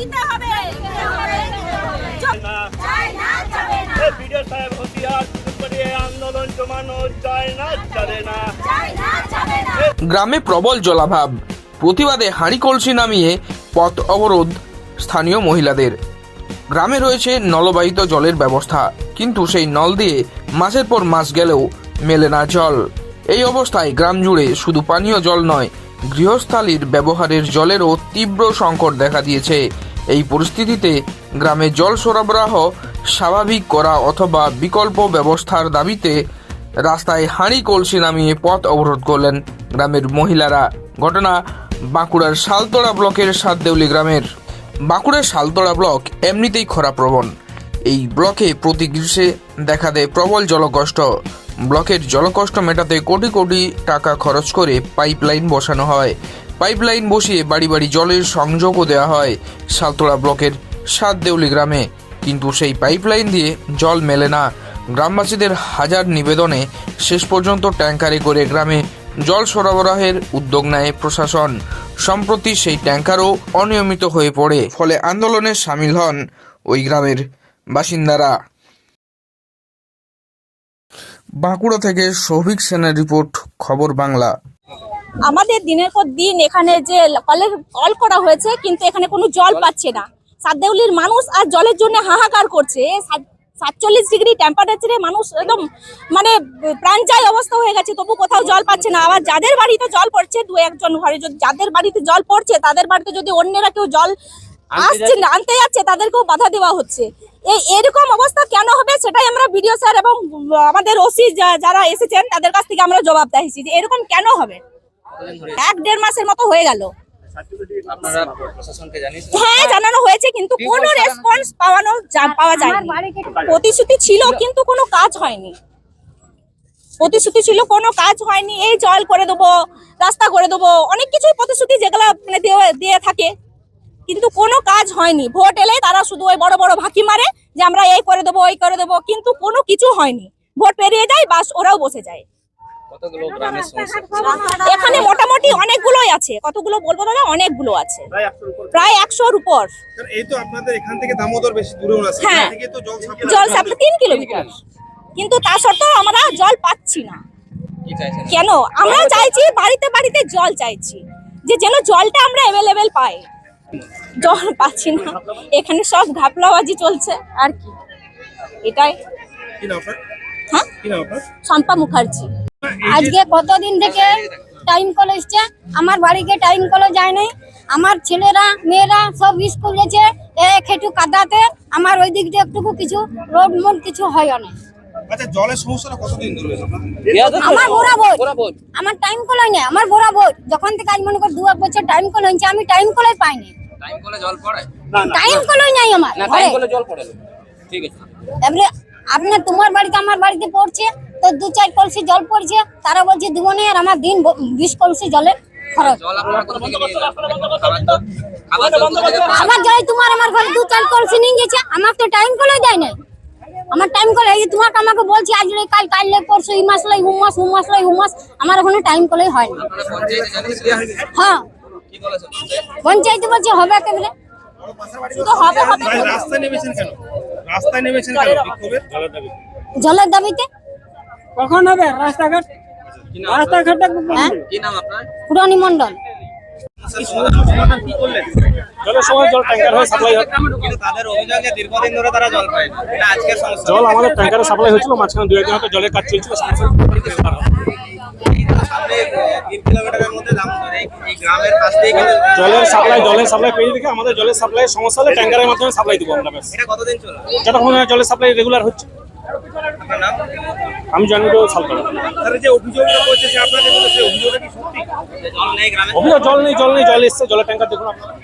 দিতে হবে। চাই না যাবে না বিডিও সাহেব হুঁশিয়ার শুরু করে এই আন্দোলন জমানো যায় না চলে না। চাই না যাবে না। গ্রামে প্রবল জলাভাব। প্রতিবাদে হাঁড়ি কলসি নামিয়ে পথ অবরোধ স্থানীয় মহিলাদের। গ্রামে রয়েছে নলবাহিত জলের ব্যবস্থা কিন্তু সেই নল দিয়ে মাসের পর মাস গেলেও মেলে না জল। এই অবস্থায় গ্রাম জুড়ে শুধু পানীয় জল নয় গৃহস্থালীর ব্যবহারের জলেরও তীব্র সংকট দেখা দিয়েছে। এই পরিস্থিতিতে গ্রামে জল সরবরাহ স্বাভাবিক করা অথবা বিকল্প ব্যবস্থার দাবিতে রাস্তায় হাঁড়ি কলসি নামিয়ে পথ অবরোধ করলেন গ্রামের মহিলারা। ঘটনা বাঁকুড়ার শালতোড়া ব্লকের সাতদেউলি গ্রামের। বাঁকুড়ার শালতোড়া ব্লক এমনিতেই খরাপ্রবণ। এই ব্লকে প্রতি গ্রীষ্মে দেখা দেয় প্রবল জলকষ্ট। ব্লকের জলকষ্ট মেটাতে কোটি কোটি টাকা খরচ করে পাইপলাইন বসানো হয়। পাইপলাইন বসিয়ে বাড়ি বাড়ি জলের সংযোগও দেওয়া হয় শালতোড়া ব্লকের সাতদেউলি গ্রামে। কিন্তু সেই পাইপলাইন দিয়ে জল মেলে না। গ্রামবাসীদের হাজার নিবেদনে শেষ পর্যন্ত ট্যাঙ্কারে করে গ্রামে জল সরবরাহের উদ্যোগ নেয় প্রশাসন। সম্প্রতি সেই ট্যাঙ্কারও অনিয়মিত হয়ে পড়ে, ফলে আন্দোলনে সামিল হন ওই গ্রামের বাসিন্দারা। বাঁকুড়া থেকে সৌভিক সেনের রিপোর্ট, খবর বাংলা। আমাদের দিনের পর দিন এখানে যে কলের কল করা হয়েছে কিন্তু এখানে কোনো জল পাচ্ছে না। সাতদেউলির মানুষ আর জলের জন্য হাহাকার করছে। সাত- সাতচল্লিশ ডিগ্রি টেম্পারেচারে মানুষ একদম মানে প্রাণ যায় অবস্থা হয়ে গেছে। তবু কোথাও জল পাচ্ছে না। আবার যাদের বাড়িতে জল পড়ছে দু একজন ঘরে যদি যাদের বাড়িতে জল পড়ছে তাদের বাড়িতে যদি অন্যরা কেউ জল আসছে না আনতে যাচ্ছে তাদেরকেও বাধা দেওয়া হচ্ছে। এই এরকম অবস্থা কেন হবে সেটাই আমরা বিডিও স্যার এবং আমাদের ওসি যারা এসেছেন তাদের কাছ থেকে আমরা জবাব চাইছি যে এরকম কেন হবে? এক দেড় মাসের মতো হয়ে গেল। হ্যাঁ জানানো হয়েছে কিন্তু কোনো রেসপন্স পাওয়ানো পাওয়া যায়নি। প্রতিশ্রুতি ছিল কিন্তু কোনো কাজ হয়নি। প্রতিশ্রুতি ছিল কোনো কাজ হয়নি। এই জল করে দেবো রাস্তা করে দেবো অনেক কিছুই প্রতিশ্রুতি যেগুলো মানে দিয়ে- দিয়ে থাকে। কিন্তু কোনো কাজ হয়নি। ভোট এলে তারা শুধু ওই বড় বড় ভাকি মারে যে আমরা এই করে দেবো ওই করে দেবো কিন্তু কোনো কিছু হয়নি। ভোট পেরিয়ে যায় বাস ওরাও বসে যায়। কতগুলো গ্রামের সমস্যা? এখানে মোটামুটি অনেকগুলোই আছে। কতগুলো বলব দাদা? অনেকগুলো আছে। প্রায় একশোর উপর। এই তো আপনাদের এখান থেকে দামোদর বেশি দূরেও না হ্যাঁ। জল সাপ্লাই তিন কিলোমিটার। কিন্তু তা সত্ত্বেও আমরা জল পাচ্ছি না। কেন? আমরা চাইছি বাড়িতে বাড়িতে জল চাইছি। যে যেন জলটা আমরা অ্যাভেলেবেল পাই। জল পাচ্ছি না। এখানে সব ঘাপলাবাজি চলছে। আর কি? এটাই। হ্যাঁ? কি শম্পা মুখার্জি। আজকে কতদিন থেকে টাইম কল এসছে? আমার বাড়িতে টাইম কলও যায় নাই। আমার ছেলেরা মেয়েরা সব স্কুল গেছে এক একটু কাদাতে। আমার ওই দিক দিয়ে একটুকু কিছু রোড মোড কিছু হয় না। আচ্ছা জলের সমস্যাটা কতদিন ধরে? আমার আমার টাইম কল হয় না আমার যখন থেকে আজ মনে কর দু এক বছর টাইম কল হয়েছে আমি টাইম কলই পাইনি। টাইম কলে জল পড়ে? টাইম কলই নাই আমার না টাইম কলে জল পড়ে ঠিক আছে। এবারে আপনার তোমার বাড়িতে আমার বাড়িতে পড়ছে তো দু চার কলসি জল পড়ছে তারা বলছে দিব না আর আমার দিন ব- বিশ কলসি জলের খরচ। জল জল? জল? আমার যাই তোমার আমার ঘরে দু চার কলসি নিয়ে গেছে আমার তো টাইম কলে দেয় নাই। আমার টাইম কলে এই তোমাকে আমাকে বলছি আজ লাই কাল কাল লাই পরশু এই মাস লাই উ মাস উ মাস লাই উ আমার ওখানে টাইম কলে হয় না হ্যাঁ। পঞ্চায়েত? পঞ্চায়েতে বলছে হবে একেবারে। শুধু হবে হবে ভাই রাস্তায় নেমেছেন কেন? রাস্তায় নেমেছেন কেন? বিক্ষোভের জলের দাবিতে? কখন হবে? রাস্তাঘাট? রাস্তাঘাটটা হ্যাঁ? কি নাম আপনার? পুরানি মন্ডল জলের জল ট্যাঙ্কার সাপ্লাই কিন্তু তাদের অভিযোগ দীর্ঘদিন ধরে তারা জল পায় না। এটা আজকের সমস্যা। জল আমাদের ট্যাঙ্কারে সাপ্লাই হয়েছিল মাঝখানে দু একদিন হয়তো জলের কাজ চলছিল জলের সাপ্লাই জলের সাপ্লাই পেয়ে দেখে আমাদের জলের সাপ্লাই সমস্যা হলে ট্যাঙ্কারের মাধ্যমে সাপ্লাই দিব আমরা ব্যাস। যতক্ষণ জলের সাপ্লাই রেগুলার হচ্ছে। আমি জানি তো নেই অভিযোগ জল নেই জল নেই জল এসছে জলের ট্যাঙ্কার দেখুন আপনারা।